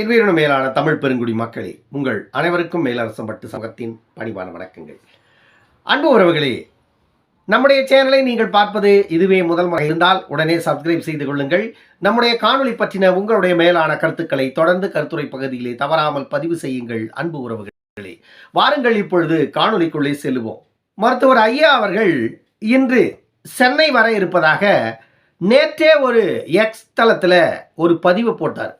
என் மேலான தமிழ் பெருங்குடி மக்களே உங்கள் அனைவருக்கும் மேலரசம் பட்டு சங்கத்தின் பணிவான வணக்கங்கள். அன்பு உறவுகளே நம்முடைய சேனலை நீங்கள் பார்ப்பது இதுவே முதல் முறை. இருந்தால் உடனே சப்ஸ்கிரைப் செய்து கொள்ளுங்கள். நம்முடைய காணொளி பற்றின உங்களுடைய மேலான கருத்துக்களை தொடர்ந்து கருத்துரை பகுதியிலே தவறாமல் பதிவு செய்யுங்கள் அன்பு உறவுகளே. வாருங்கள் இப்பொழுது காணொளிக்குள்ளே செல்லுவோம். மருத்துவர் ஐயா அவர்கள் இன்று சென்னை வர இருப்பதாக நேற்றே ஒரு எக்ஸ் தளத்தில் ஒரு பதிவு போட்டார்.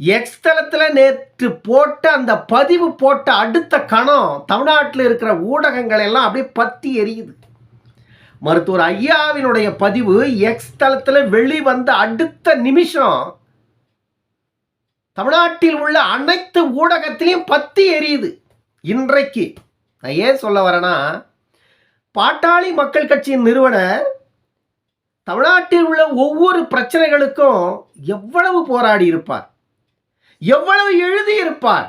எக்ஸ் தளத்தில் நேற்று போட்ட அந்த பதிவு போட்ட அடுத்த கணம் தமிழ்நாட்டில் இருக்கிற ஊடகங்கள் எல்லாம் அப்படியே பத்தி எரியுது. மருத்துவர் ஐயாவினுடைய பதிவு எக்ஸ் தளத்தில் வெளிவந்த அடுத்த நிமிஷம் தமிழ்நாட்டில் உள்ள அனைத்து ஊடகத்திலையும் பத்தி எரியுது. இன்றைக்கு நான் ஏன் சொல்ல வரேன்னா பாட்டாளி மக்கள் கட்சியின் நிறுவனர் தமிழ்நாட்டில் உள்ள ஒவ்வொரு பிரச்சனைகளுக்கும் எவ்வளவு போராடி இருப்பார்? எவ்வளவு எழுதியிருப்பார்?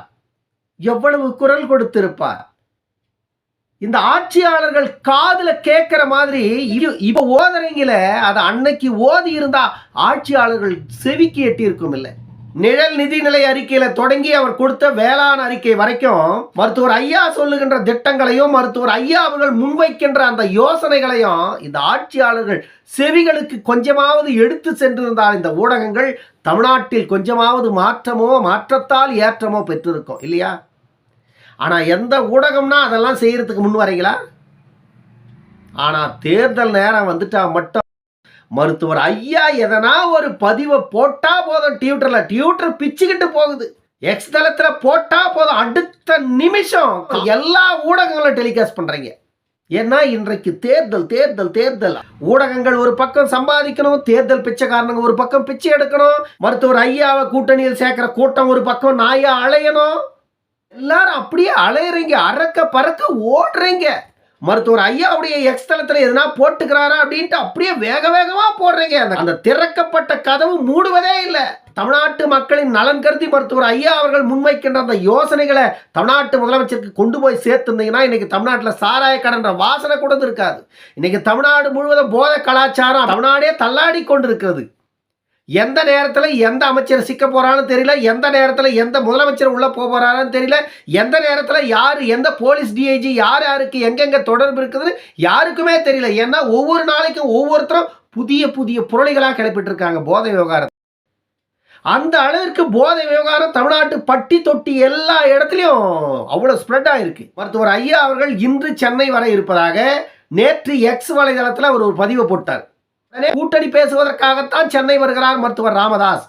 எவ்வளவு குரல் கொடுத்திருப்பார்? இந்த ஆட்சியாளர்கள் காதுல கேட்கிற மாதிரி இது இப்ப ஓதுறீங்கள அதை அன்னைக்கு ஓதி இருந்தா ஆட்சியாளர்கள் செவிக்கு எட்டி இருக்கும் இல்லை நிழல் நிதிநிலை அறிக்கையில தொடங்கி அவர் கொடுத்த வேளாண் அறிக்கை வரைக்கும் மருத்துவர் ஐயா சொல்லுகின்ற திட்டங்களையும் மருத்துவர் ஐயா அவர்கள் முன்வைக்கின்ற அந்த யோசனைகளையும் இந்த ஆட்சியாளர்கள் செவிகளுக்கு கொஞ்சமாவது எடுத்து சென்றிருந்தால் இந்த ஊடகங்கள் தமிழ்நாட்டில் கொஞ்சமாவது மாற்றமோ மாற்றத்தால் ஏற்றமோ பெற்றிருக்கும் இல்லையா? ஆனா எந்த ஊடகம்னா அதெல்லாம் செய்யறதுக்கு முன் வரீங்களா? ஆனா தேர்தல் நேரம் வந்துட்டா மட்டும் மருத்துவர் ஐயா எதனா ஒரு பதிவை போட்டா போதும் டியூட்டர்ல. டியூட்டர் பிச்சுக்கிட்டு போகுது. எக்ஸ் தளத்துல போட்டா போதும். அடுத்த நிமிஷம் எல்லா ஊடகங்களும் டெலிகாஸ்ட் பண்றீங்க. ஏன்னா இன்றைக்கு தேர்தல் தேர்தல் தேர்தல். ஊடகங்கள் ஒரு பக்கம் சம்பாதிக்கணும் தேர்தல் பிச்சைக்காரனுங்க ஒரு பக்கம் பிச்சை எடுக்கணும் மருத்துவர் ஐயாவை கூட்டணியில் சேர்க்கிற கூட்டம் ஒரு பக்கம் நாயா அலையணும். எல்லாரும் அப்படியே அலையறீங்க அறக்க பறக்க ஓடுறீங்க. மருத்துவர் ஐயாவுடைய எக்ஸ் தளத்தில் எதனா போட்டுக்கிறாரா? அப்படின்ட்டு அப்படியே வேக வேகமா போடுறீங்க. அந்த- அந்த திறக்கப்பட்ட கதவு மூடுவதே இல்லை. தமிழ்நாட்டு மக்களின் நலன் கருதி மருத்துவர் ஐயா அவர்கள் முன்வைக்கின்ற அந்த யோசனைகளை தமிழ்நாட்டு முதலமைச்சருக்கு கொண்டு போய் சேர்த்துருந்தீங்கன்னா இன்னைக்கு தமிழ்நாட்டில் சாராய கடன்ற வாசனை கூட இருக்காது இன்னைக்கு தமிழ்நாடு முழுவதும் போத கலாச்சாரம் தமிழ்நாடே தள்ளாடி கொண்டிருக்கிறது. எந்த நேரத்தில் எந்த அமைச்சர் சிக்க போகிறான்னு தெரியல எந்த நேரத்தில் எந்த முதலமைச்சர் உள்ளே போக போகிறாரான்னு தெரியல எந்த நேரத்தில் யார் எந்த போலீஸ் டிஐஜி யார் யாருக்கு எங்கெங்கே தொடர்பு இருக்குதுன்னு யாருக்குமே தெரியல. ஏன்னா ஒவ்வொரு நாளைக்கும் ஒவ்வொருத்தரும் புதிய புதிய புரளிகளாக கிளப்பிட்டுருக்காங்க போதை விவகாரம். அந்த அளவிற்கு போதை விவகாரம் தமிழ்நாட்டு பட்டி தொட்டி எல்லா இடத்துலையும் அவ்வளோ ஸ்ப்ரெட் ஆயிருக்கு. மருத்துவர் ஐயா அவர்கள் இன்று சென்னை வர இருப்பதாக நேற்று எக்ஸ் வலைதளத்தில் அவர் ஒரு பதிவை போட்டார். கூட்டணி பேசுவதற்காகத்தான் சென்னை வருகிறார் மருத்துவர் ராமதாஸ்.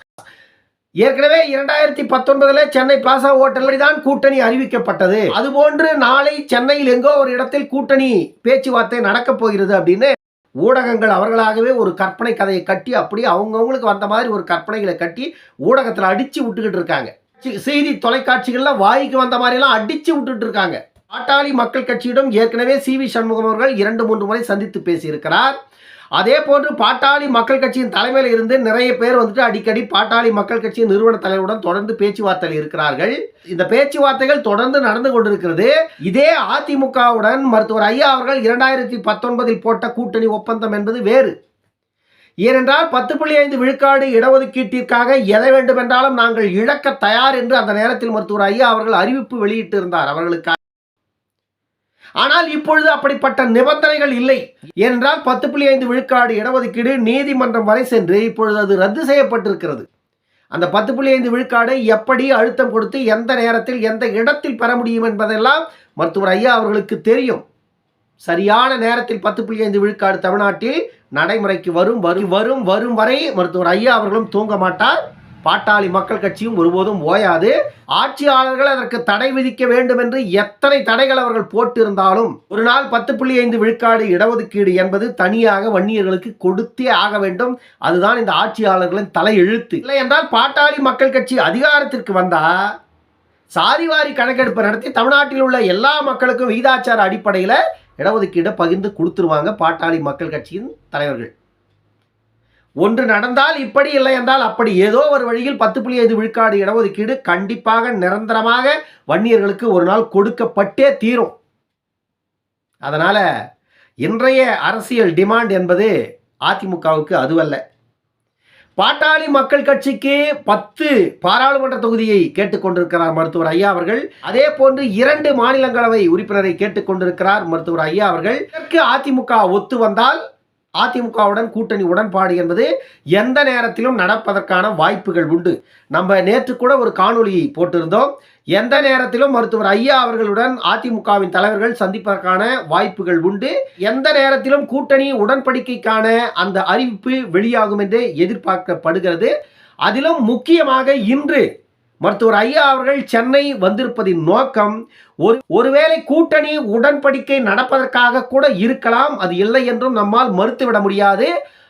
ஏற்கனவே இரண்டாயிரத்தி பத்தொன்பதுல சென்னை பிளாசா ஹோட்டலில் தான் கூட்டணி அறிவிக்கப்பட்டது. அதுபோன்று நாளை சென்னையில் எங்கோ ஒரு இடத்தில் கூட்டணி பேச்சுவார்த்தை நடக்கப் போகிறது அப்படின்னு ஊடகங்கள் அவர்களாகவே ஒரு கற்பனை கதையை கட்டி அப்படியே அவங்கவுங்களுக்கு வந்த மாதிரி ஒரு கற்பனைகளை கட்டி ஊடகத்தில் அடித்து விட்டுக்கிட்டு இருக்காங்க. சி- செய்தி தொலைக்காட்சிகளில் வாய்க்கு வந்த மாதிரிலாம் அடிச்சு விட்டுட்டு இருக்காங்க. பாட்டாளி மக்கள் கட்சியிடம் ஏற்கனவே சி வி சண்முகம் அவர்கள் இரண்டு மூன்று முறை சந்தித்து பேசியிருக்கிறார். அதே போன்று பாட்டாளி மக்கள் கட்சியின் தலைமையில் இருந்து நிறைய பேர் வந்துட்டு அடிக்கடி பாட்டாளி மக்கள் கட்சியின் நிறுவன தலைவருடன் தொடர்ந்து பேச்சுவார்த்தையில் இருக்கிறார்கள். இந்த பேச்சுவார்த்தைகள் தொடர்ந்து நடந்து கொண்டிருக்கிறது. இதே அதிமுகவுடன் மருத்துவர் ஐயா அவர்கள் இரண்டாயிரத்தி பத்தொன்பதில் போட்ட கூட்டணி ஒப்பந்தம் என்பது வேறு. ஏனென்றால் பத்து புள்ளி ஐந்து விழுக்காடு இடஒதுக்கீட்டிற்காக எதை வேண்டுமென்றாலும் நாங்கள் இழக்க தயார் என்று அந்த நேரத்தில் மருத்துவர் ஐயா அவர்கள் அறிவிப்பு வெளியிட்டிருந்தார். அவர்களுக்கு ஆனால் இப்பொழுது அப்படிப்பட்ட நிபந்தனைகள் இல்லை. ஏனென்றால் பத்து புள்ளி ஐந்து விழுக்காடு இடஒதுக்கீடு நீதிமன்றம் வரை சென்று இப்பொழுது அது ரத்து செய்யப்பட்டிருக்கிறது. அந்த பத்து புள்ளி ஐந்து விழுக்காடை எப்படி அழுத்தம் கொடுத்து எந்த நேரத்தில் எந்த இடத்தில் பெற முடியும் என்பதெல்லாம் மருத்துவர் ஐயா அவர்களுக்கு தெரியும். சரியான நேரத்தில் பத்து புள்ளி ஐந்து விழுக்காடு தமிழ்நாட்டில் நடைமுறைக்கு வரும் வரும் வரும் வரும் வரை மருத்துவர் ஐயா அவர்களும் தூங்க மாட்டார். பாட்டாளி மக்கள் கட்சியும் ஒருபோதும் ஓயாது. ஆட்சியாளர்கள் அதற்கு தடை விதிக்க வேண்டும் என்று எத்தனை தடைகள் அவர்கள் போட்டிருந்தாலும் ஒரு நாள் பத்து புள்ளி ஐந்து விழுக்காடு இடஒதுக்கீடு என்பது தனியாக வன்னியர்களுக்கு கொடுத்தே ஆக வேண்டும். அதுதான் இந்த ஆட்சியாளர்களின் தலை எழுத்து இல்லை என்றால் பாட்டாளி மக்கள் கட்சி அதிகாரத்திற்கு வந்தா சாதிவாரி கணக்கெடுப்பு நடத்தி தமிழ்நாட்டில் உள்ள எல்லா மக்களுக்கும் விகிதாச்சார அடிப்படையில் இடஒதுக்கீடை பகிர்ந்து கொடுத்துருவாங்க பாட்டாளி மக்கள் கட்சியின் தலைவர்கள். ஒன்று நடந்தால் இப்படி இல்லை என்றால் அப்படி. ஏதோ ஒரு வழியில் பத்து புள்ளி ஐந்து விழுக்காடு இடஒதுக்கீடு கண்டிப்பாக நிரந்தரமாக வன்னியர்களுக்கு ஒரு நாள் கொடுக்கப்பட்டே தீரும். அதனால் இன்றைய அரசியல் டிமாண்ட் என்பது அதிமுகவுக்கு அதுவல்ல. பாட்டாளி மக்கள் கட்சிக்கு பத்து பாராளுமன்ற தொகுதியை கேட்டுக்கொண்டிருக்கிறார் மருத்துவர் ஐயா அவர்கள். அதே போன்று இரண்டு மாநிலங்களவை உறுப்பினரை கேட்டுக்கொண்டிருக்கிறார் மருத்துவர் ஐயா அவர்கள். இதற்கு அதிமுக ஒத்து வந்தால் அதிமுகவுடன் கூட்டணி உடன்பாடு என்பது எந்த நேரத்திலும் நடப்பதற்கான வாய்ப்புகள் உண்டு. நம்ம நேற்று கூட ஒரு காணொளி போட்டிருந்தோம். எந்த நேரத்திலும் மருத்துவர் ஐயா அவர்களுடன் அதிமுகவின் தலைவர்கள் சந்திப்பதற்கான வாய்ப்புகள் உண்டு. எந்த நேரத்திலும் கூட்டணி உடன்படிக்கைக்கான அந்த அறிவிப்பு வெளியாகும் என்று எதிர்பார்க்கப்படுகிறது. அதிலும் முக்கியமாக இன்று மருத்துவர் ஐயா அவர்கள் சென்னை வந்திருப்பதின் நோக்கம் ஒரு ஒருவேளை கூட்டணி உடன்படிக்கை நடப்பதற்காக கூட இருக்கலாம் அது இல்லை என்றும் நம்மால் மறுத்துவிட முடியாது.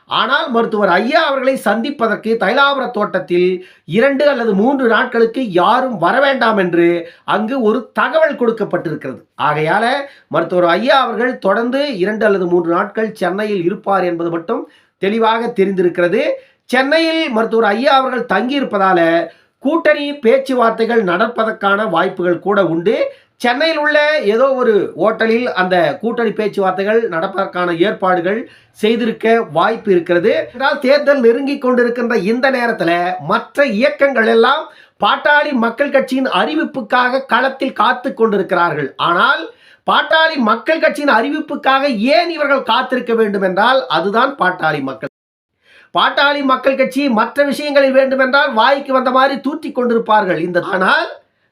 ஆனால் மருத்துவர் ஐயா அவர்களை சந்திப்பதற்கு தைலாபுர தோட்டத்தில் இரண்டு அல்லது மூன்று நாட்களுக்கு யாரும் வர வேண்டாம் என்று அங்கு ஒரு தகவல் கொடுக்கப்பட்டிருக்கிறது. ஆகையால மருத்துவர் ஐயா அவர்கள் தொடர்ந்து இரண்டு அல்லது மூன்று நாட்கள் சென்னையில் இருப்பார் என்பது மட்டும் தெளிவாக தெரிந்திருக்கிறது. சென்னையில் மருத்துவர் ஐயா அவர்கள் தங்கியிருப்பதால கூட்டணி பேச்சுவார்த்தைகள் நடப்பதற்கான வாய்ப்புகள் கூட உண்டு. சென்னையில் உள்ள ஏதோ ஒரு ஓட்டலில் அந்த கூட்டணி பேச்சுவார்த்தைகள் நடப்பதற்கான ஏற்பாடுகள் செய்திருக்க வாய்ப்பு இருக்கிறது. என்றால் தேர்தல் நெருங்கி கொண்டிருக்கின்ற இந்த நேரத்தில் மற்ற இயக்கங்கள் எல்லாம் பாட்டாளி மக்கள் கட்சியின் அறிவிப்புக்காக களத்தில் காத்து கொண்டிருக்கிறார்கள். ஆனால் பாட்டாளி மக்கள் கட்சியின் அறிவிப்புக்காக ஏன் இவர்கள் காத்திருக்க வேண்டும் என்றால் அதுதான் பாட்டாளி மக்கள் பாட்டாளி மக்கள் கட்சி மற்ற விஷயங்களில் வேண்டுமென்றால் வாய்க்கு வந்த மாதிரி தூற்றி கொண்டிருப்பார்கள். இந்த ஆனால்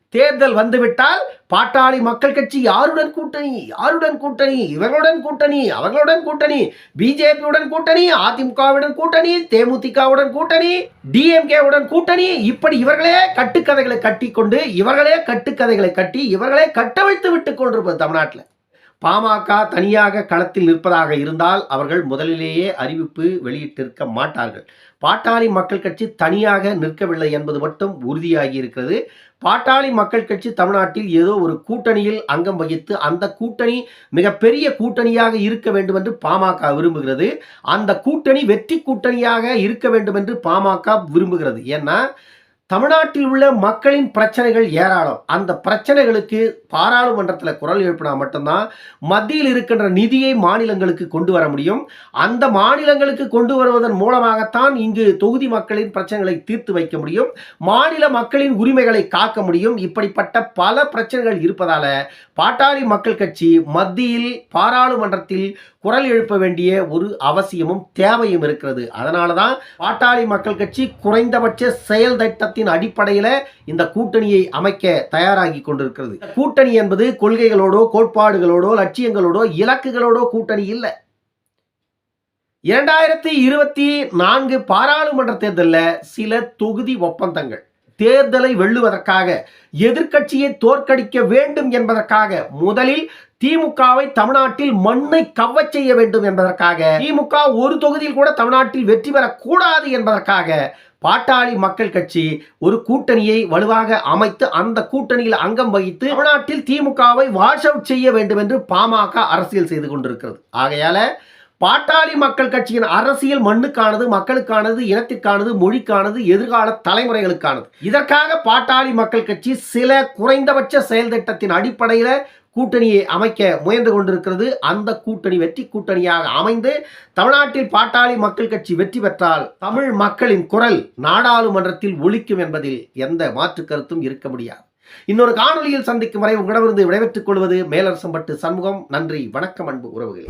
தேர்தல் வந்துவிட்டால் பாட்டாளி மக்கள் கட்சி யாருடன் கூட்டணி? யாருடன் கூட்டணி? இவர்களுடன் கூட்டணி? அவர்களுடன் கூட்டணி? பிஜேபியுடன் கூட்டணி? அதிமுகவுடன் கூட்டணி? தேமுதிகவுடன் கூட்டணி? டிஎம்கேவுடன் கூட்டணி? இப்படி இவர்களே கட்டுக்கதைகளை கட்டி கொண்டு இவர்களே கட்டுக்கதைகளை கட்டி இவர்களே கட்டமைத்து விட்டு கொண்டிருப்பது தமிழ்நாட்டில். பாமக தனியாக களத்தில் நிற்பதாக இருந்தால் அவர்கள் முதலிலேயே அறிவிப்பு வெளியிட்டிருக்க மாட்டார்கள். பாட்டாளி மக்கள் கட்சி தனியாக நிற்கவில்லை என்பது மட்டும் உறுதியாகி இருக்கிறது பாட்டாளி மக்கள் கட்சி தமிழ்நாட்டில் ஏதோ ஒரு கூட்டணியில் அங்கம் வகித்து அந்த கூட்டணி மிகப்பெரிய கூட்டணியாக இருக்க வேண்டும் என்று பாமக விரும்புகிறது. அந்த கூட்டணி வெற்றி கூட்டணியாக இருக்க வேண்டும் என்று பாமக விரும்புகிறது. ஏன்னா தமிழ்நாட்டில் உள்ள மக்களின் பிரச்சனைகள் ஏராளம். அந்த பிரச்சனைகளுக்கு பாராளுமன்றத்தில் குரல் எழுப்பினா மட்டும்தான் மத்தியில் இருக்கின்ற நிதியை மாநிலங்களுக்கு கொண்டு வர முடியும். அந்த மாநிலங்களுக்கு கொண்டு வருவதன் மூலமாகத்தான் இங்கு தொகுதி மக்களின் பிரச்சனைகளை தீர்த்து வைக்க முடியும். மாநில மக்களின் உரிமைகளை காக்க முடியும். இப்படிப்பட்ட பல பிரச்சனைகள் இருப்பதால பாட்டாளி மக்கள் கட்சி மத்தியில் பாராளுமன்றத்தில் குரல் எழுப்ப வேண்டிய ஒரு அவசியமும் தேவையும் இருக்கிறது. அதனால தான் பாட்டாளி மக்கள் கட்சி குறைந்தபட்ச செயல் திட்டத்தின் அடிப்படையில் இந்த கூட்டணியை அமைக்க தயாராகி கொண்டிருக்கிறது. கூட்டணி என்பது கொள்கைகளோடோ கோட்பாடுகளோடோ லட்சியங்களோடோ இலக்குகளோடோ கூட்டணி இல்லை. இரண்டாயிரத்தி இருபத்தி நான்கு பாராளுமன்ற தேர்தலில் சில தொகுதி ஒப்பந்தங்கள். தேர்தலை வெல்லுவதற்காக எதிர்க்கட்சியை தோற்கடிக்க வேண்டும் என்பதற்காக முதலில் திமுகவை தமிழ்நாட்டில் மண்ணை கவ்வச் செய்ய வேண்டும் என்பதற்காக திமுக ஒரு தொகுதியில் கூட தமிழ்நாட்டில் வெற்றி பெறக்கூடாது என்பதற்காக பாட்டாளி மக்கள் கட்சி ஒரு கூட்டணியை வலுவாக அமைத்து அந்த கூட்டணியில் அங்கம் வகித்து தமிழ்நாட்டில் திமுகவை வாஷ் அவுட் செய்ய வேண்டும் என்று பாமக அரசியல் செய்து கொண்டிருக்கிறது. ஆகையால பாட்டாளி மக்கள் கட்சியின் அரசியல் மண்ணுக்கானது மக்களுக்கானது இனத்திற்கானது மொழிக்கானது எதிர்கால தலைமுறைகளுக்கானது. இதற்காக பாட்டாளி மக்கள் கட்சி சில குறைந்தபட்ச செயல் திட்டத்தின் அடிப்படையில் கூட்டணியை அமைக்க முயன்று கொண்டிருக்கிறது. அந்த கூட்டணி வெற்றி கூட்டணியாக அமைந்து தமிழ்நாட்டில் பாட்டாளி மக்கள் கட்சி வெற்றி பெற்றால் தமிழ் மக்களின் குரல் நாடாளுமன்றத்தில் ஒழிக்கும் என்பதில் எந்த மாற்று கருத்தும் இருக்க முடியாது. இன்னொரு காணொலியில் சந்திக்கும் வரை உங்களிடமிருந்து விடைபெற்றுக் கொள்வது மேலரசம்பட்டு சண்முகம். நன்றி வணக்கம் அன்பு உறவுகளே.